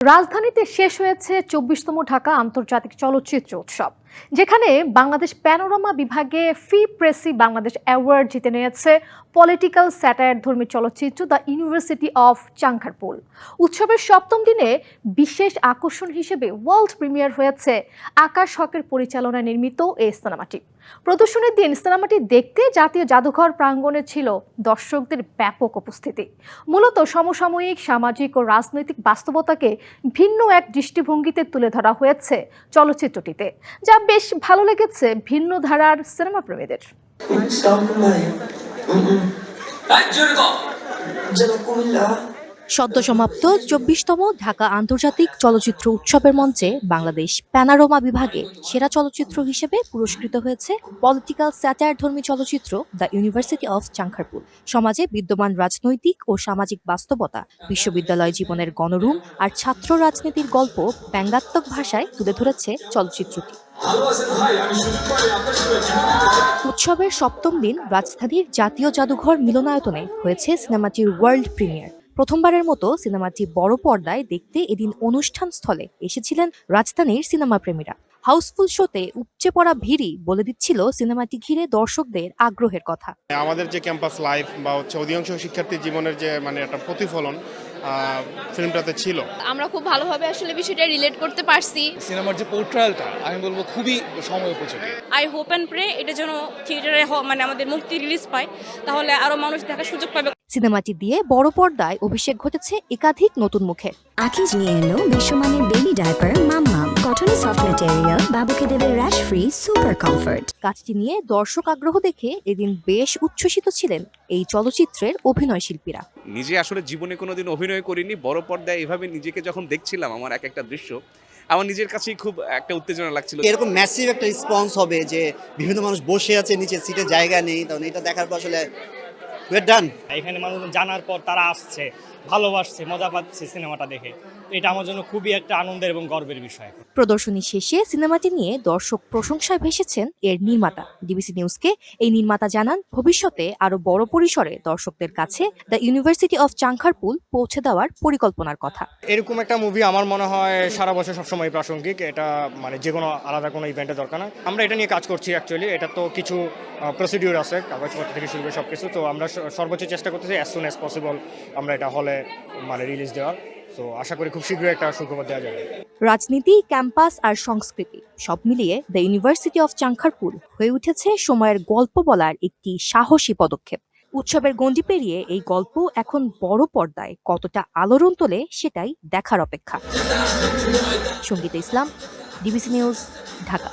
রাজধানীতে শেষ হয়েছে চব্বিশতম ঢাকা আন্তর্জাতিক চলচ্চিত্র উৎসব। যেখানে বাংলাদেশ প্যানোরামা বিভাগে ফি প্রেসি বাংলাদেশ অ্যাওয়ার্ড জিতে নিয়েছে পলিটিক্যাল স্যাটায়ার ধর্মী চলচ্চিত্র দ্য ইউনিভার্সিটি অফ চাংখারপুল। উৎসবের সপ্তম দিনে বিশেষ আকর্ষণ হিসেবে ওয়ার্ল্ড প্রিমিয়ার হয়েছে আকাশ হকের পরিচালনায় নির্মিত এই সিনেমাটি। প্রদর্শনের দিন সিনেমাটি দেখতে জাতীয় জাদুঘর প্রাঙ্গণে ছিল দর্শকদের ব্যাপক উপস্থিতি। মূলত সমসাময়িক, সামাজিক ও রাজনৈতিক বাস্তবতাকে ভিন্ন এক দৃষ্টিভঙ্গিতে তুলে ধরা হয়েছে চলচ্চিত্রটিতে, যা বেশ ভালো লেগেছে ভিন্ন ধারার সিনেমা প্রেমীদের। সদ্য সমাপ্ত চব্বিশতম ঢাকা আন্তর্জাতিক চলচ্চিত্র উৎসবের মঞ্চে বাংলাদেশ প্যানারোমা বিভাগে সেরা চলচ্চিত্র হিসেবে পুরস্কৃত হয়েছে পলিটিক্যাল স্যাটায়ার ধর্মী চলচ্চিত্র দ্য ইউনিভার্সিটি অফ চাংখারপুল সমাজে বিদ্যমান রাজনৈতিক ও সামাজিক বাস্তবতা, বিশ্ববিদ্যালয় জীবনের গণরুম আর ছাত্র রাজনীতির গল্প ব্যঙ্গাত্মক ভাষায় তুলে ধরেছে চলচ্চিত্রটি। উৎসবের সপ্তম দিন রাজধানীর জাতীয় জাদুঘর মিলনায়তনে হয়েছে সিনেমাটির ওয়ার্ল্ড প্রিমিয়ার। প্রথমবারের মতো সিনেমাটি বড় পর্দায় দেখতে এদিন অনুষ্ঠান স্থলে এসেছিলেন রাজধানীর সিনেমা প্রেমীরা হাউসফুল শোতে উপচে পড়া ভিড়ই বলে দিচ্ছিল সিনেমাটি ঘিরে দর্শকদের আগ্রহের কথা। আমাদের যে ক্যাম্পাস লাইফ বা হচ্ছে অধিকাংশ শিক্ষার্থীর জীবনের যে মানে একটা প্রতিফলন আহ, ফিল্মটাতে ছিল। আমরা খুব ভালোভাবে আসলে বিষয়টা রিলেট করতে পারছি। সিনেমার যে পোর্ট্রায়ালটা আমি বলব খুবই সময় উপযোগী। আই হোপ অ্যান্ড প্রে এটা যেন থিয়েটারে মানে আমাদের মুক্তি রিলিজ পায়। তাহলে আরও মানুষ দেখার সুযোগ পাবে। সিনেমাটি দিয়ে বড় পর্দায় অভিষেক ঘটেছে একাধিক নতুন মুখে। আকিজ নিয়ে এলো বিশ্বমানের বেবি ডাইপার মাম্মাম কটনে সফট ম্যাটেরিয়াল বাবুকে দেবে র্যাশ ফ্রি সুপার কমফর্ট কাজটি নিয়ে দর্শক আগ্রহ দেখে এদিন বেশ উচ্ছ্বসিত ছিলেন এই চলচ্চিত্রের অভিনয় শিল্পীরা। নিজে আসলে জীবনে কোনোদিন অভিনয় করিনি বড় পর্দায় এভাবে নিজেকে যখন দেখছিলাম আমার এক একটা দৃশ্য আমার নিজের কাছেই খুব একটা উত্তেজনা লাগছিল। এরকম ম্যাসিভ একটা রেসপন্স হবে যে বিভিন্ন মানুষ বসে আছে নিচে সিটে জায়গা নেই তখন এটা দেখার পর আসলে ওয়েট ডান এখানে মানুষ জানার পর তারা আসছে। ভালোবাসছে মজা পাচ্ছে সিনেমাটা দেখে। এটা আমার জন্য খুবই একটা আনন্দের এবং গর্বের বিষয়। প্রদর্শনী শেষে সিনেমাটি নিয়ে দর্শক প্রশংসায় ভেসেছেন এর নির্মাতা। ডিবিসি নিউজকে এই নির্মাতা জানান ভবিষ্যতে আরও বড় পরিসরে দর্শকদের কাছে দ্য ইউনিভার্সিটি অফ চাংখারপুল পৌঁছে দেওয়ার পরিকল্পনার কথা। এরকম একটা মুভি আমার মনে হয় সারা বছর সবসময় প্রাসঙ্গিক। এটা মানে যে কোনো আলাদা কোনো ইভেন্টের দরকার না। আমরা এটা নিয়ে কাজ করছি অ্যাকচুয়ালি এটা তো কিছু প্রসিডিউর আছে কাগজপত্র থেকে শুরু করে সব কিছু তো আমরা সর্বোচ্চ চেষ্টা করতেছি অ্যাজ সুন অ্যাজ পসিবল আমরা এটা হলে মানে রিলিজ দেওয়ার তো আশা করি খুব শীঘ্রই একটা সুখবর দেওয়া যাবে। রাজনীতি, ক্যাম্পাস আর সংস্কৃতি সব মিলিয়ে দ্য ইউনিভার্সিটি অফ চাংখারপুল হয়ে উঠেছে সময়ের গল্প বলার একটি সাহসী পদক্ষেপ। উৎসবের গণ্ডি পেরিয়ে এই গল্প এখন বড় পর্দায় কতটা আলোড়ন তোলে সেটাই দেখার অপেক্ষা। সংগীত ইসলাম ডিবিসি নিউজ ঢাকা।